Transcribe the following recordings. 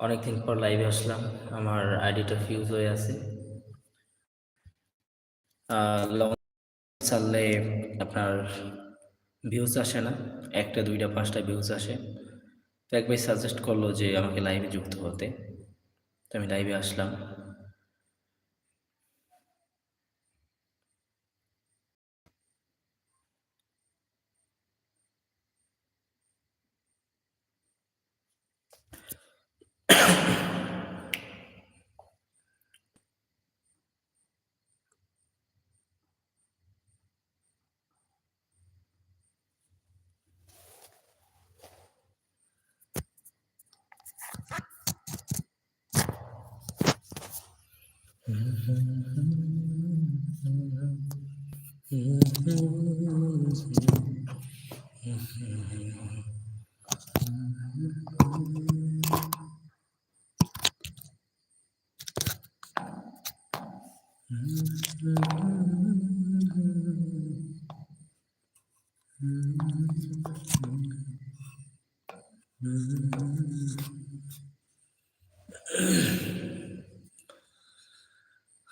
অনেকদিন পর লাইভে আসলাম। আমার আইডিটা ফিউজ হয়ে আছে। লং চাললে আপনার ভিউজ আসে না। একটা, দুইটা, পাঁচটা ভিউজ আসে। তো একবার সাজেস্ট করল যে আমাকে লাইভে যুক্ত হতে। তো আমি লাইভে আসলাম। Mm-hmm.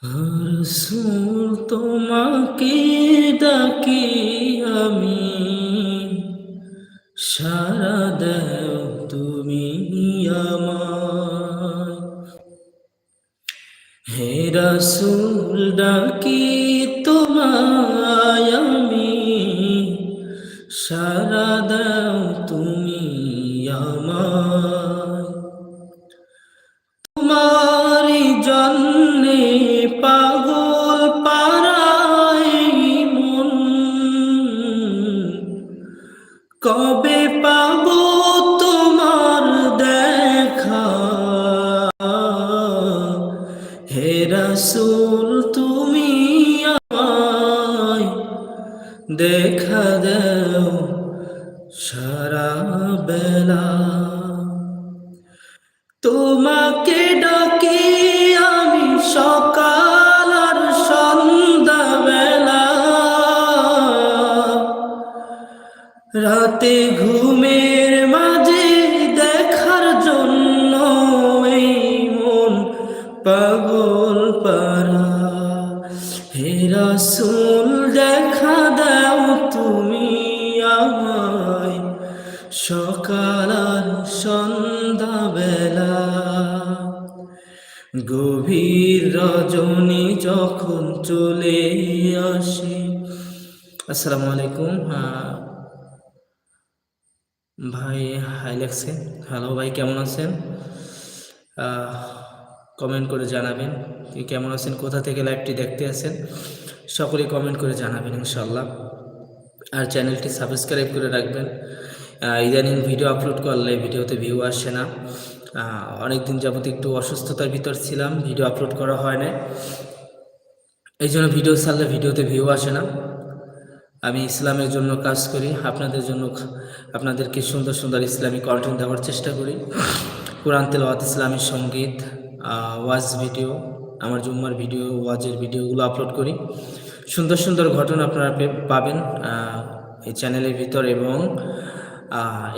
রসুল তোমাকে ডাকি আমি। সারা দেও তুমি আমার হে রসুল ডাকি কবে পাব তোমার দেখা? হে পাগল পারা। হে রাসূল, দেখা দাও তুমি আমায়। সকাল আর সন্ধ্যা বেলা গভীর রজনী যখন চলে আসে। আসসালামু আলাইকুম। ভাই, হাই লাগছে। হ্যালো ভাই, কেমন আছেন? কমেন্ট করে জানাবেন। কেমন আছেন, কোথা থেকে লাইভটি দেখতে আছেন, সকলে কমেন্ট করে জানাবেন ইনশাল্লাহ আর চ্যানেলটি সাবস্ক্রাইব করে রাখবেন। ইদানিং ভিডিও আপলোড করলে ভিডিওতে ভিউ আসে না। অনেক দিন যাবত একটু অসুস্থতার ভিতর ছিলাম ভিডিও আপলোড করা হয় না এই জন্য ভিডিও ছাড়লে ভিডিওতে ভিউ আসে না। আমি ইসলামের জন্য কাজ করি, আপনাদের জন্য আপনাদেরকে সুন্দর সুন্দর ইসলামিক কন্টেন্ট দেওয়ার চেষ্টা করি। কোরআন তেলাওয়াত ইসলামী সংগীত ওয়াজ ভিডিও আমার জুম্মার ভিডিও ওয়াজের ভিডিওগুলো আপলোড করি। সুন্দর সুন্দর ঘটনা আপনারা পাবেন এই চ্যানেলের ভিতর এবং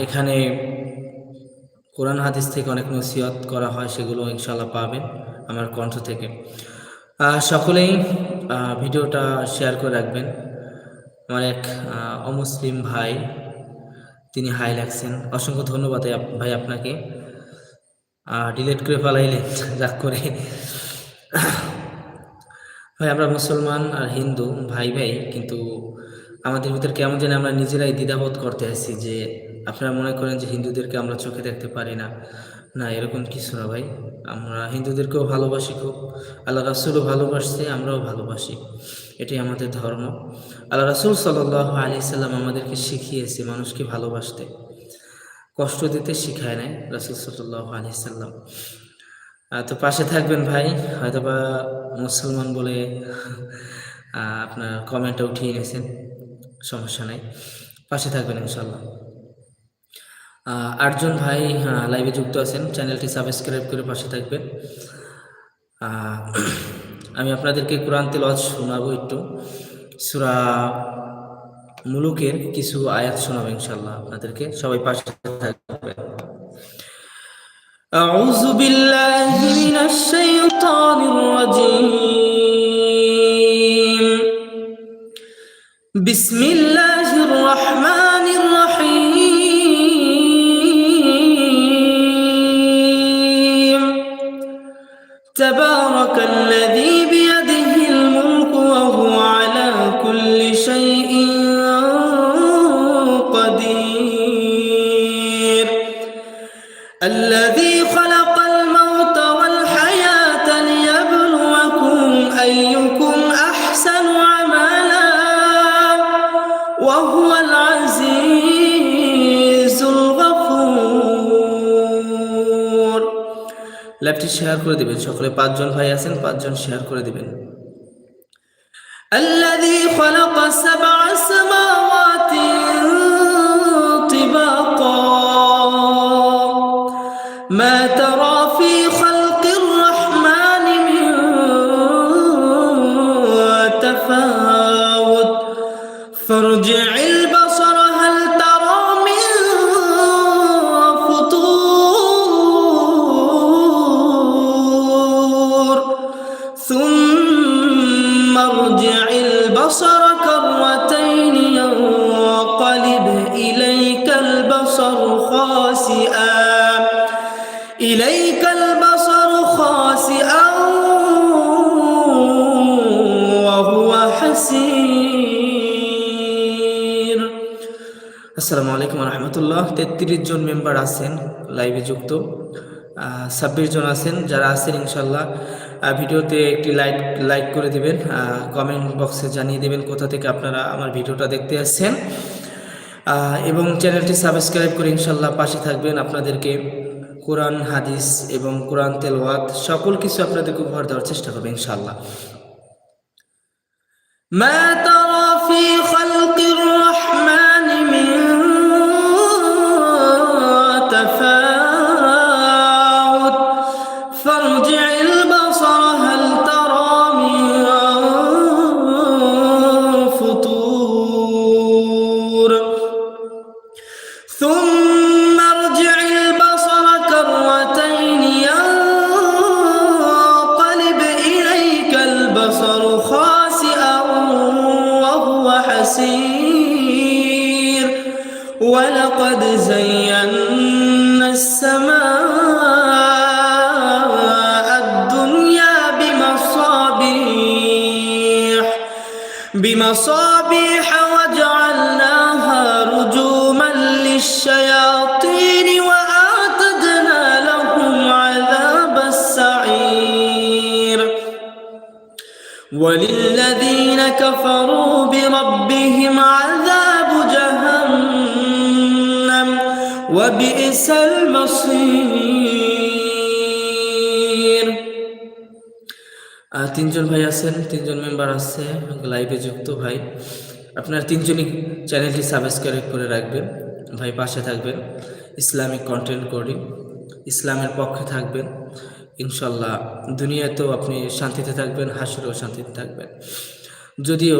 এখানে কোরআন হাদিস থেকে অনেক নসিহত করা হয়, সেগুলো ইনশাল্লাহ পাবেন আমার কণ্ঠ থেকে। সকলেই ভিডিওটা শেয়ার করে রাখবেন। আমার এক অমুসলিম ভাই, তিনি হাই লাগছেন অসংখ্য ধন্যবাদ ভাই আপনাকে। ডিলেট করে পালাইলেন রাগ করে। ভাই, আমরা মুসলমান আর হিন্দু, ভাই ভাই, কিন্তু আমাদের ভিতর কেমন যেন আমরা নিজেরাই দ্বিধাবোধ করতে আছি যে আপনারা মনে করেন যে হিন্দুদেরকে আমরা চোখে দেখতে পারি না। না, এরকম কিছু না ভাই। আমরা হিন্দুদেরকেও ভালোবাসি খুব। আল্লাহ রাসুলও ভালোবাসছে, আমরাও ভালোবাসি। এটাই আমাদের ধর্ম। আল্লাহ রাসুল সাল্লাহ আলি সাল্লাম আমাদেরকে শিখিয়েছে মানুষকে ভালোবাসতে। কষ্ট দিতে শিখায় নাই রাসুল সাল্লাহ আলি সাল্লাম। তো পাশে থাকবেন ভাই, হয়তোবা মুসলমান বলে আপনার কমেন্টটা উঠিয়ে নিয়েছেন, সমস্যা নাই। পাশে থাকবেন ইনশাল্লাহ আটজন ভাই লাইভে যুক্ত আছেন চ্যানেলটি সাবস্ক্রাইব করে পাশে থাকবেন। আমি আপনাদেরকে কোরআন তেলাওয়াত শোনাবো একটু। সূরা মুলুকের কিছু আয়াত শোনাবো ইনশাল্লাহ আপনাদেরকে সবাই পাশে থাকবেন أعوذ بالله من الشيطان الرجيم بسم الله الرحمن ল্যাপটি শেয়ার করে দিবেন সকলে পাঁচজন ভাই আছেন পাঁচজন শেয়ার করে দিবেন الذي خلق سبع سماوات আসসালামু আলাইকুম রহমতুল্লাহ তেত্রিশ জন মেম্বার আছেন লাইভে যুক্ত ছাব্বিশ জন আছেন যারা আছেন ইনশাল্লাহ আহ, ভিডিওতে একটি লাইক লাইক করে দিবেন কমেন্ট বক্সে জানিয়ে দেবেন কোথা থেকে আপনারা আমার ভিডিওটা দেখতে আসছেন আহ, এবং চ্যানেলটি সাবস্ক্রাইব করে ইনশাল্লাহ পাশে থাকবেন আপনাদেরকে কোরআন হাদিস এবং কোরআন তেলওয়াত সকল কিছু আপনাদেরকে উপহার দেওয়ার চেষ্টা করবেন ইনশাল্লাহ ما ترى في خلق الرحمن ولقد زينا السماء الدنيا بمصابيح بمصابيح وبئس المصير আহ, তিনজন ভাই আছেন তিনজন মেম্বার আছে লাইভে যুক্ত ভাই আপনার তিনজনই চ্যানেলটি সাবস্ক্রাইব করে রাখবেন ভাই পাশে থাকবেন ইসলামিক কন্টেন্ট করি ইসলামের পক্ষে থাকবেন ইনশাল্লাহ দুনিয়াতেও আপনি শান্তিতে থাকবেন হাসুরেও শান্তিতে থাকবেন যদিও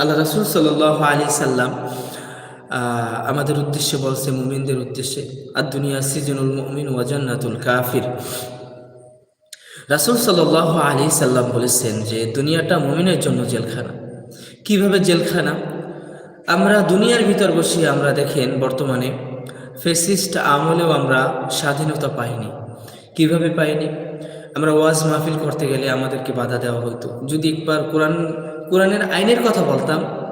আল্লাহ রাসুল সাল আলী সাল্লাম আহ, আমাদের উদ্দেশ্যে বলছে মুমিনদের উদ্দেশ্যে আর দুনিয়া সিজনুল মুমিন ওয়াজান্নাতুল কাফির। রাসুল সাল আলী সাল্লাম বলেছেন যে, দুনিয়াটা মুমিনের জন্য জেলখানা। কীভাবে জেলখানা? আমরা দুনিয়ার ভিতর বসে আমরা দেখেন বর্তমানে ফেসিস্ট আমলেও আমরা স্বাধীনতা পাইনি। কীভাবে পাইনি? আমরা ওয়াজ মাহফিল করতে গেলে আমাদেরকে বাধা দেওয়া হতো যদি একবার কোরআন, কোরআনের আইনের কথা বলতাম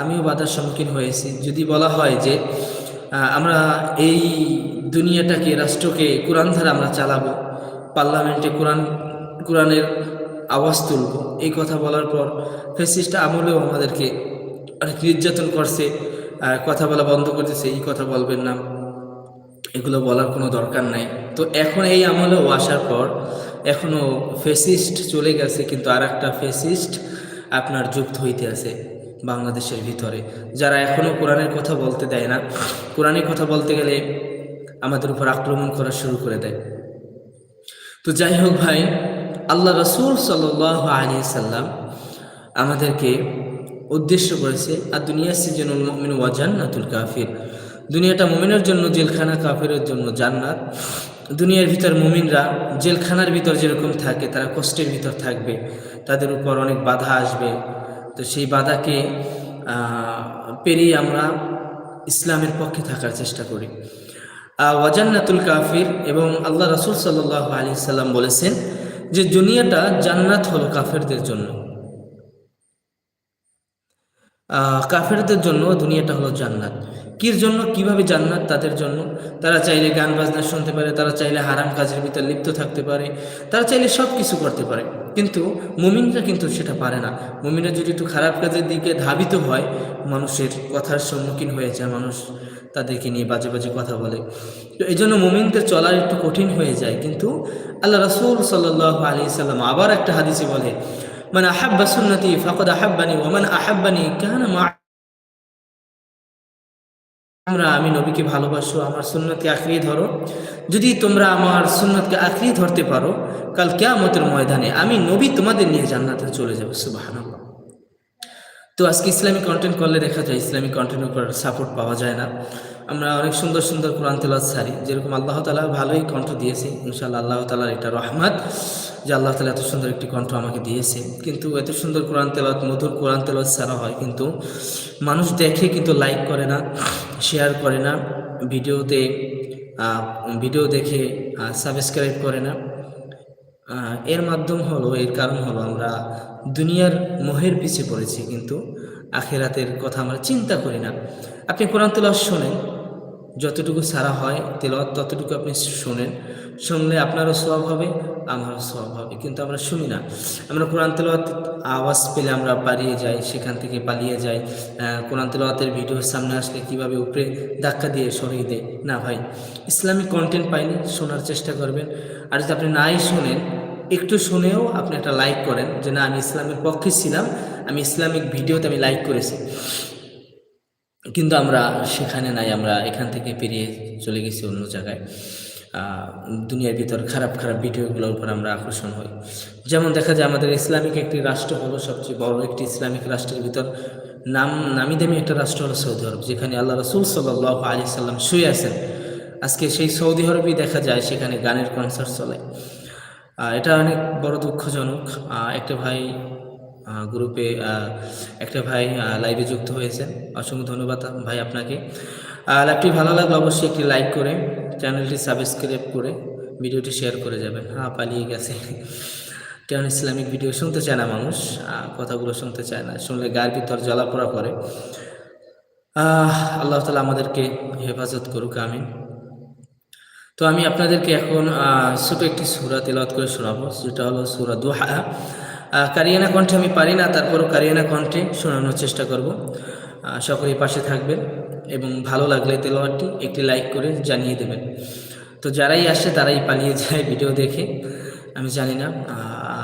আমিও বাধার সম্মুখীন হয়েছি। যদি বলা হয় যে আমরা এই দুনিয়াটাকে, রাষ্ট্রকে কোরআন ধারা আমরা চালাবো, পার্লামেন্টে কোরআন, কোরআনের আওয়াজ তুলব, এই কথা বলার পর ফেসিস্ট আমলেও আমাদেরকে অনেক নির্যাতন করছে কথা বলা বন্ধ করতেছে এই কথা বলবেন না। এগুলো বলার কোনো দরকার নাই। তো এখন এই আমলেও আসার পর এখনও ফেসিস্ট চলে গেছে, কিন্তু আর একটা ফেসিস্ট আপনার যুক্ত হইতে আছে। বাংলাদেশের ভিতরে। যারা এখনও কোরআনের কথা বলতে দেয় না, কোরআনের কথা বলতে গেলে আমাদের উপর আক্রমণ করা শুরু করে দেয়। তো যাই হোক ভাই, আল্লাহ রসুল সাল আলী সাল্লাম আমাদেরকে উদ্দেশ্য করেছে আর দুনিয়া সিজনুল মমিন ওয়াজান্নাতুল কাফির। দুনিয়াটা মুমিনের জন্য, জেলখানা কাফিরের জন্য জান্নাত। দুনিয়ার ভিতর মুমিনরা জেলখানার ভিতর যেরকম থাকে, তারা কষ্টের ভিতর থাকবে। তাদের উপর অনেক বাধা আসবে। তো সেই বাধাকে পেরিয়ে আমরা ইসলামের পক্ষে থাকার চেষ্টা করি। ওয়াজান্নাতুল কাফির এবং আল্লাহ রাসুল সাল্লাহ আলি সাল্লাম বলেছেন যে, দুনিয়াটা জান্নাত হলো কাফেরদের জন্য। কাফেরদের জন্য দুনিয়াটা হলো জান্নাত। কির জন্য, কীভাবে জান্নাত? তাদের জন্য। তারা চাইলে গান বাজনা শুনতে পারে, তারা চাইলে হারাম কাজের ভিতরে লিপ্ত থাকতে পারে, তারা চাইলে সব কিছু করতে পারে। কিন্তু মুমিনরা কিন্তু সেটা পারে না। মুমিনরা যদি একটু খারাপ কাজের দিকে ধাবিত হয়, মানুষের কথার সম্মুখীন হয়ে যায়, মানুষ তাদেরকে নিয়ে বাজে বাজে কথা বলে। তো এই জন্য মুমিনদের চলার একটু কঠিন হয়ে যায়। কিন্তু আল্লাহ রসুল সাল্লাহ আলি সাল্লাম আবার একটা হাদিসে বলে আমি নবীকে ভালোবাসো, আমার সুন্নতকে আঁকড়িয়ে ধরো। যদি তোমরা আমার সুন্নতকে আঁকড়িয়ে ধরতে পারো, কাল কেয়ামতের ময়দানে আমি নবী তোমাদের নিয়ে জান্নাতে চলে যাব সুবাহান্লাহ তো আজকে ইসলামিক কন্টেন্ট করলে দেখা যায় ইসলামিক কন্টেন্টের উপর সাপোর্ট পাওয়া যায় না। আমরা অনেক সুন্দর সুন্দর কোরআন তেলাত সারি, যেরকম আল্লাহ তালা ভালোই কণ্ঠ দিয়েছে ইনশাল্লাহ আল্লাহ তালার এটা রহমত যে আল্লাহ তালা এত সুন্দর একটি কণ্ঠ আমাকে দিয়েছে। কিন্তু এত সুন্দর কোরআন তেলাত মধুর কোরআন তেলাত সারা হয়, কিন্তু মানুষ দেখে কিন্তু লাইক করে না শেয়ার করে না, ভিডিওতে ভিডিও দেখে সাবস্ক্রাইব করে না। এর মাধ্যম হলো, এর কারণ হলো আমরা দুনিয়ার মোহের পিছে পড়েছি, কিন্তু আখেরাতের কথা আমরা চিন্তা করি না। আপনি কোরআন তেলাওয়াত শোনেন যতটুকু সারা হয়, তেলাওয়াত ততটুকু আপনি শোনেন। শুনলে আপনারও সব হবে, আমারও সব হবে। কিন্তু আমরা শুনি না। আমরা কোরআন তেলাওয়াত আওয়াজ পেলে আমরা পালিয়ে যাই, সেখান থেকে পালিয়ে যাই। কোরআন তেলাওয়াতের ভিডিওর সামনে আসলে কীভাবে উপরে ধাক্কা দিয়ে সরিয়ে দেয়? না ভাই ইসলামিক কন্টেন্ট পাইনি শোনার চেষ্টা করবেন। আর যদি আপনি নাই শোনেন, একটু শুনেও আপনি একটা লাইক করেন যে, না, আমি ইসলামের পক্ষে ছিলাম, আমি ইসলামিক ভিডিওতে আমি লাইক করেছি। কিন্তু আমরা সেখানে নাই, আমরা এখান থেকে পেরিয়ে চলে গেছি অন্য জায়গায়। দুনিয়ার ভিতর খারাপ খারাপ ভিডিওগুলোর উপর আমরা আকর্ষণ হই। যেমন দেখা যায় আমাদের ইসলামিক একটি রাষ্ট্র হলো সবচেয়ে বড় একটি ইসলামিক রাষ্ট্রের ভিতর নাম, নামি দামি একটা রাষ্ট্র হলো সৌদি আরব, যেখানে আল্লাহ রসুল সাল্লাহ আলি সাল্লাম শুয়ে আছেন। আজকে সেই সৌদি আরবেই দেখা যায় সেখানে গানের কনসার্ট চলে। এটা অনেক বড় দুঃখজনক। একটা ভাই গ্রুপে একটা ভাই লাইভে যুক্ত হয়েছেন অসংখ্য ধন্যবাদ ভাই আপনাকে। লাইভটি ভালো লাগলে অবশ্যই একটি লাইক করে চ্যানেলটি সাবস্ক্রাইব করে ভিডিওটি শেয়ার করে যাবেন। হ্যাঁ পালিয়ে গেছে। কেন ইসলামিক ভিডিও শুনতে চায় না মানুষ? কথাগুলো শুনতে চায় না। শুনলে গায়ের ভিতর জ্বালাপোড়া করে। আল্লাহ তালা আমাদেরকে হেফাজত করুক আমি তো আমি আপনাদেরকে এখন ছোট একটি সুরা তেলাওয়াত করে শোনাবো, যেটা হলো সুরা দোহা। কারিয়ানা কণ্ঠে আমি পারি না তারপরও কারিয়ানা কণ্ঠে শোনানোর চেষ্টা করব। আহ, সকলেই পাশে থাকবেন এবং ভালো লাগলে তেলোয়ারটি একটি লাইক করে জানিয়ে দেবেন। তো যারাই আসে তারাই পালিয়ে যায় ভিডিও দেখে। আমি জানি না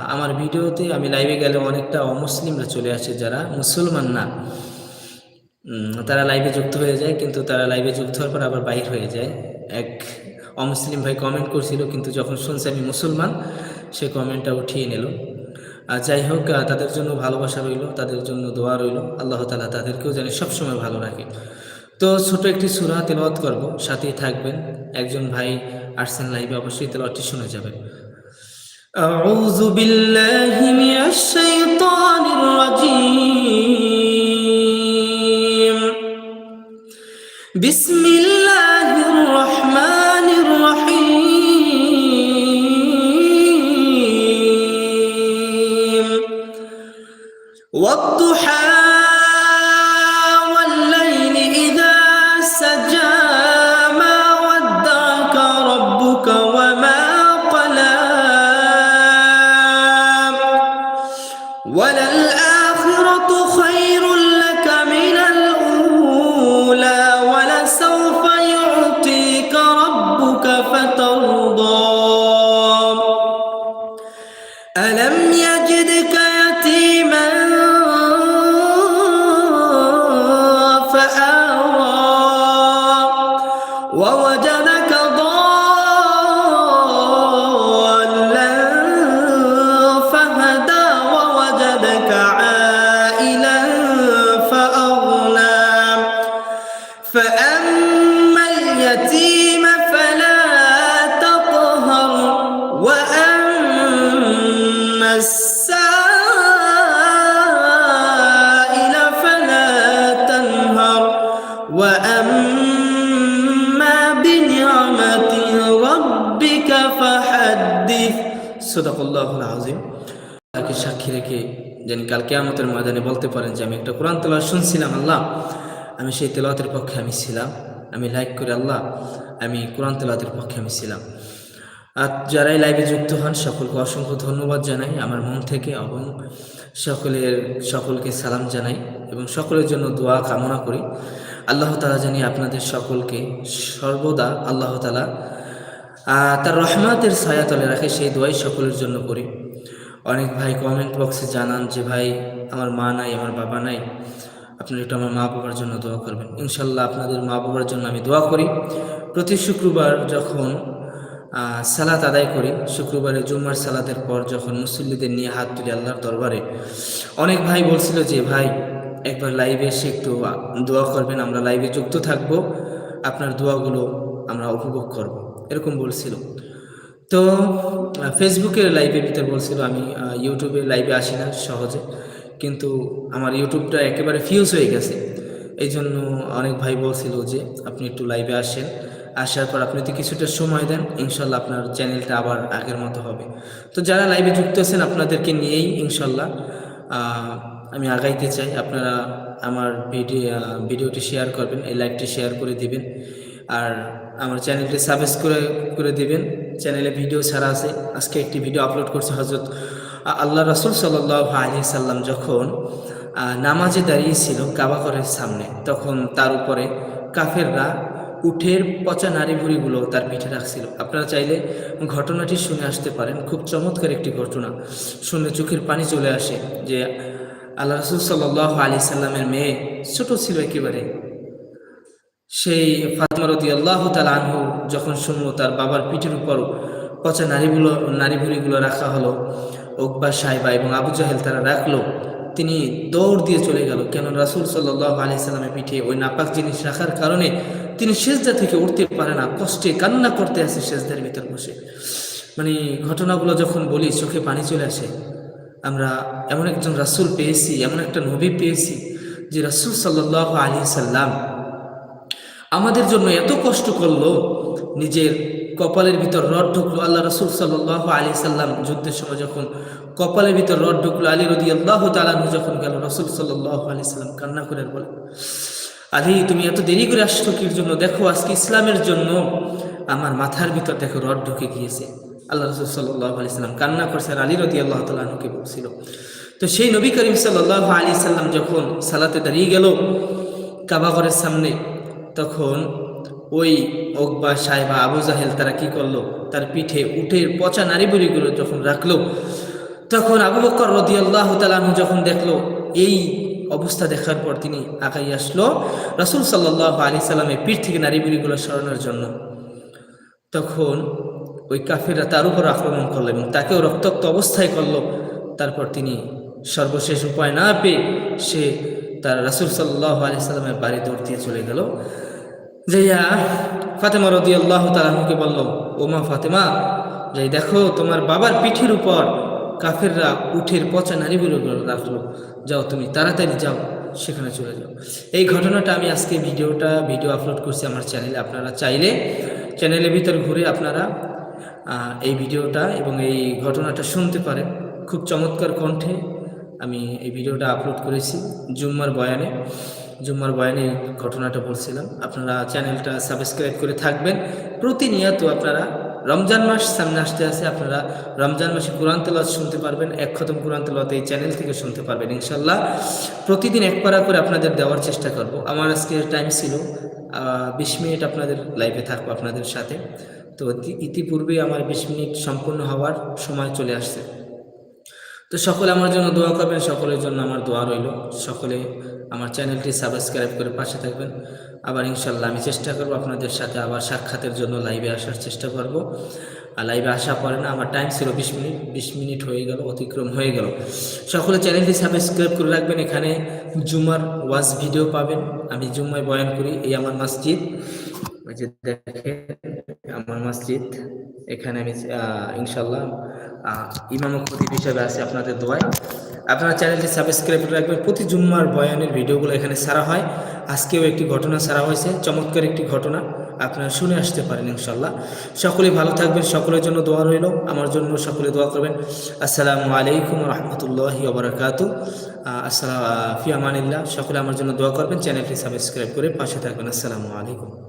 আমার ভিডিওতে আমি লাইভে গেলে অনেকটা অমুসলিমরা চলে আসে যারা মুসলমান না। তারা লাইভে যুক্ত হয়ে যায় কিন্তু তারা লাইভে যুক্ত হওয়ার পর আবার বাইর হয়ে যায়। এক অমুসলিম ভাই কমেন্ট করছিল কিন্তু যখন শুনছে আমি মুসলমান সে কমেন্টটা উঠিয়ে নিল। যাই হোক আহ, তাদের জন্য ভালোবাসা রইল তাদের জন্য দোয়া রইল আল্লাহ তালা তাদেরকেও যেন সবসময় ভালো রাখে তো ছোট একটি সুরা তেলাওয়াত করব সাথেই থাকবেন একজন ভাই আসছেন লাইভে অবশ্যই তেলাওয়াতটি শুনে যাবেন أعوذ بالله من الشيطان الرجيم بسم الله والضحى 我我真的 সাক্ষী রেখে যেন কাল কেয়ামতের ময়দানে বলতে পারেন যে আমি একটা কোরআন তেলাওয়াত শুনছিলাম, আল্লাহ। আমি সেই তেলাওয়াতের পক্ষে আমি ছিলাম। আমি লাইক করে আল্লাহ, আমি কোরআন তেলাওয়াতের পক্ষে আমি ছিলাম। আর যারাই লাইভে যুক্ত হন, সকলকে অসংখ্য ধন্যবাদ জানাই আমার মন থেকে এবং সকলের, সকলকে সালাম জানাই এবং সকলের জন্য দোয়া কামনা করি। আল্লাহ তালা জানি আপনাদের সকলকে সর্বদা আল্লাহ তালা তার রহমাতের ছায়াতলে রাখে, সেই দোয়াই সকলের জন্য করি। অনেক ভাই কমেন্ট বক্সে জানান যে, ভাই, আমার মা নাই, আমার বাবা নাই। আপনারা একটু আমার মা বাবার জন্য দোয়া করবেন। ইনশাল্লাহ আপনাদের মা বাবার জন্য আমি দোয়া করি। প্রতি শুক্রবার যখন সালাত আদায় করি, শুক্রবারে জুম্মার সালাতের পর যখন মুসল্লিদের নিয়ে হাত তুলি আল্লাহর দরবারে, অনেক ভাই বলছিল যে, ভাই, একবার লাইভে এসে একটু দোয়া করবেন, আমরা লাইভে যুক্ত থাকব। আপনার দোয়াগুলো আমরা উপভোগ করব। এরকম বলছিল। তো ফেসবুকের লাইভের ভিতরে বলছিল আমি ইউটিউবে লাইভে আসি না সহজে। কিন্তু আমার ইউটিউবটা একেবারে ফিউজ হয়ে গেছে। এই জন্য অনেক ভাই বলছিল যে, আপনি একটু লাইভে আসেন। আসার পর আপনি যদি কিছুটা সময় দেন, ইনশাল্লাহ আপনার চ্যানেলটা আবার আগের মতো হবে। তো যারা লাইভে যুক্ত আছেন, আপনাদেরকে নিয়েই ইনশাল্লাহ আমি আগাইতে চাই। আপনারা আমার ভিডিও ভিডিওটি শেয়ার করবেন, এই লাইভটি শেয়ার করে দিবেন। আর আমার চ্যানেলটি সাবস্ক্রাইব করে করে দিবেন। চ্যানেলে ভিডিও ছাড়া আছে। আজকে একটি ভিডিও আপলোড করছে হজরত আল্লাহ রসুল সাল্লাহ আলী সাল্লাম যখন নামাজে দাঁড়িয়েছিল কাবাঘরের সামনে, তখন তার উপরে কাফেররা উঠের পচা নারী ভুড়িগুলো তার পিঠে রাখছিল। আপনারা চাইলে ঘটনাটি শুনে আসতে পারেন। খুব চমৎকার একটি ঘটনা। শুনে চোখের পানি চলে আসে যে আল্লাহ রসুল সাল্লাহ আলী সাল্লামের মেয়ে ছোট ছিল একেবারে। সেই ফাতমা রদি আল্লাহ আনহু যখন শুনলো, তার বাবার পিঠের উপর পচা নারীগুলো নারী ভুড়িগুলো রাখা হলো, ওকবা সাহেবা এবং আবু জাহেল তারা রাখল, তিনি দৌড় দিয়ে চলে গেল। কেন রাসুল সাল্লাহ আলি সাল্লামের পিঠে ওই নাপাক জিনিস রাখার কারণে তিনি সেজদা থেকে উঠতে পারে না, কষ্টে কান্না করতে আসে সেজদার ভিতর বসে। মানে ঘটনাগুলো যখন বলি, চোখে পানি চলে আসে। আমরা এমন একজন রাসুল পেয়েছি, এমন একটা নবী পেয়েছি, যে রাসুল সাল্লাহ আলী সাল্লাম আমাদের জন্য এত কষ্ট করল, নিজের কপালের ভিতর রড ঢুকলো আল্লাহ রসুল সাল্লাহ আলী সাল্লাম যুদ্ধের সময় যখন কপালের ভিতর রড ঢুকলো আলী রদি আল্লাহ তালানু যখন গেল, রসুল সাল্লাহ আলী সাল্লাম কান্না করে বলে, আলী, তুমি এত দেরি করে আসছো কির জন্য? দেখো, আজকে ইসলামের জন্য আমার মাথার ভিতর দেখো রড ঢুকে গিয়েছে। আল্লাহ রসুল সাল্লাহ আলি সাল্লাম কান্না করছেন আলী রদি আল্লাহ তালানুকে বলছিল, তো সেই নবী করিম সাল্লাহ আলী সাল্লাম যখন সালাতে দাঁড়িয়ে গেল কাবাঘরের সামনে তখন ওই ওকবা সাহেবা আবু জাহেল তারা কি করল? তার পিঠে উঠে পচা নারী বুড়িগুলো যখন রাখল, তখন আবু বকর রদি আল্লাহ যখন দেখল, এই অবস্থা দেখার পর তিনি আগাই আসলো রসুল সাল্লাহ আলি সাল্লামের পিঠ থেকে নারী বুড়িগুলো সরানোর জন্য। তখন ওই কাফিররা তার উপর আক্রমণ করল এবং তাকেও রক্তাক্ত অবস্থায় করল। তারপর তিনি সর্বশেষ উপায় না পেয়ে সে তার রাসুল সাল্লাহ আলি সাল্লামের বাড়ি দৌড় দিয়ে চলে গেল। যাইয়া ফাতেমা রদি আল্লাহ তালাহুকে বলল ওমা ফাতেমা, যাই দেখো তোমার বাবার পিঠের উপর কাফেররা উঠের পচা নারীগুলো রাখল। যাও তুমি তাড়াতাড়ি যাও, সেখানে চলে যাও। এই ঘটনাটা আমি আজকে ভিডিওটা, ভিডিও আপলোড করছি আমার চ্যানেলে। আপনারা চাইলে চ্যানেলের ভিতর ঘুরে আপনারা এই ভিডিওটা এবং এই ঘটনাটা শুনতে পারেন। খুব চমৎকার কণ্ঠে আমি এই ভিডিওটা আপলোড করেছি জুম্মার বয়ানে। জুম্মার বয়ানে ঘটনাটা বলছিলাম। আপনারা চ্যানেলটা সাবস্ক্রাইব করে থাকবেন। প্রতিনিয়ত আপনারা রমজান মাস সামনে আসতে আসে আপনারা রমজান মাসে কোরআন তেলাওয়াত শুনতে পারবেন, এক খতম কোরআন তেলাওয়াত এই চ্যানেল থেকে শুনতে পারবেন ইনশাল্লাহ প্রতিদিন এক পারা করে আপনাদের দেওয়ার চেষ্টা করব। আমার আজকে টাইম ছিল বিশ মিনিট আপনাদের লাইভে থাকব আপনাদের সাথে। তো ইতি- ইতিপূর্বেই আমার বিশ মিনিট সম্পূর্ণ হওয়ার সময় চলে আসছে। তো সকলে আমার জন্য দোয়া করবেন, সকলের জন্য আমার দোয়া রইল। সকলে আমার চ্যানেলটি সাবস্ক্রাইব করে পাশে থাকবেন। আবার ইনশাল্লাহ আমি চেষ্টা করব আপনাদের সাথে আবার সাক্ষাতের জন্য লাইভে আসার চেষ্টা করব। আর লাইভে আসা পরে না, আমার টাইম ছিল বিশ মিনিট বিশ মিনিট হয়ে গেল, অতিক্রম হয়ে গেল। সকলে চ্যানেলটি সাবস্ক্রাইব করে রাখবেন। এখানে জুমার ওয়াজ ভিডিও পাবেন। আমি জুম্মায় বয়ান করি, এই আমার মসজিদ। দেখেন, আমার মসজিদ। এখানে আমি ইনশাল্লাহ ইমাম খতিব হিসাবে আছে আপনাদের দোয়ায়। আপনারা চ্যানেলটি সাবস্ক্রাইব করে রাখবেন। প্রতি জুম্মার বয়ানের ভিডিওগুলো এখানে সারা হয়। আজকেও একটি ঘটনা সারা হয়েছে। চমৎকার একটি ঘটনা। আপনারা শুনে আসতে পারেন ইনশাল্লাহ সকলে ভালো থাকবেন, সকলের জন্য দোয়া রইল। আমার জন্য সকলে দোয়া করবেন। আসসালামু আলাইকুম রহমতুল্লাহি ওবরাকাত। আসসালাম, ফি আমানিল্লাহ। সকলে আমার জন্য দোয়া করবেন। চ্যানেলটি সাবস্ক্রাইব করে পাশে থাকবেন। আসসালামু আলাইকুম।